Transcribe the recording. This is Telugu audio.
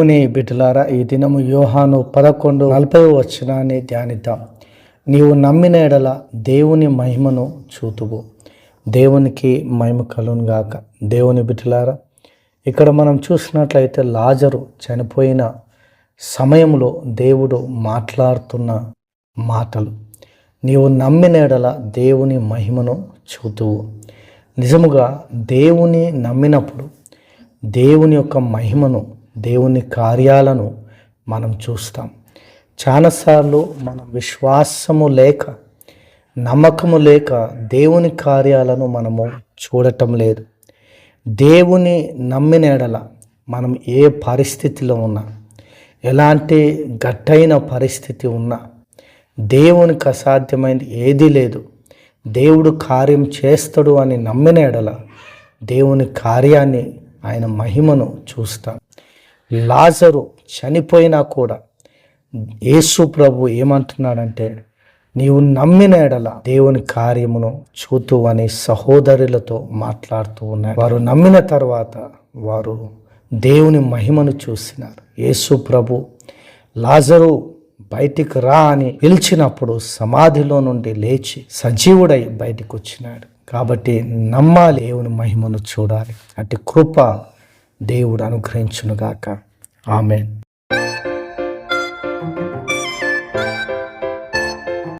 దేవుని బిడ్డలారా ఈ దినము యోహాను పదకొండు నలభై వచ్చినాన్ని ధ్యానిద్దాం. నీవు నమ్మిన ఎడల దేవుని మహిమను చూతువు. దేవునికి మహిమ కలును గాక. దేవుని బిడ్డలారా ఇక్కడ మనం చూసినట్లయితే లాజరు చనిపోయిన సమయంలో దేవుడు మాట్లాడుతున్న మాటలు. నీవు నమ్మిన ఎడల దేవుని మహిమను చూతువు. నిజముగా దేవుని నమ్మినప్పుడు దేవుని యొక్క మహిమను దేవుని కార్యాలను మనం చూస్తాం. చాలాసార్లు మనం విశ్వాసము లేక నమ్మకము లేక దేవుని కార్యాలను మనము చూడటం లేదు. దేవుని నమ్మిన ఎడల మనం ఏ పరిస్థితిలో ఉన్నా ఎలాంటి గట్టైన పరిస్థితి ఉన్నా దేవునికి అసాధ్యమైనది ఏదీ లేదు. దేవుడు కార్యం చేస్తాడు అని నమ్మిన ఎడల దేవుని కార్యాన్ని ఆయన మహిమను చూస్తాం లాజరు చనిపోయినా కూడా యేసు ప్రభు ఏమంటున్నాడంటే నీవు నమ్మిన ఎడల దేవుని కార్యమును చూతూ అని సహోదరులతో మాట్లాడుతూ ఉన్నారు వారు నమ్మిన తర్వాత వారు దేవుని మహిమను చూసినారు. యేసు ప్రభు లాజరు బయటికి రా అని పిలిచినప్పుడు సమాధిలో నుండి లేచి సజీవుడై బయటికి వచ్చినాడు కాబట్టి నమ్మాలి దేవుని మహిమను చూడాలి. అటు కృప దేవుడు అనుగ్రహించునుగాక. ఆమెన్.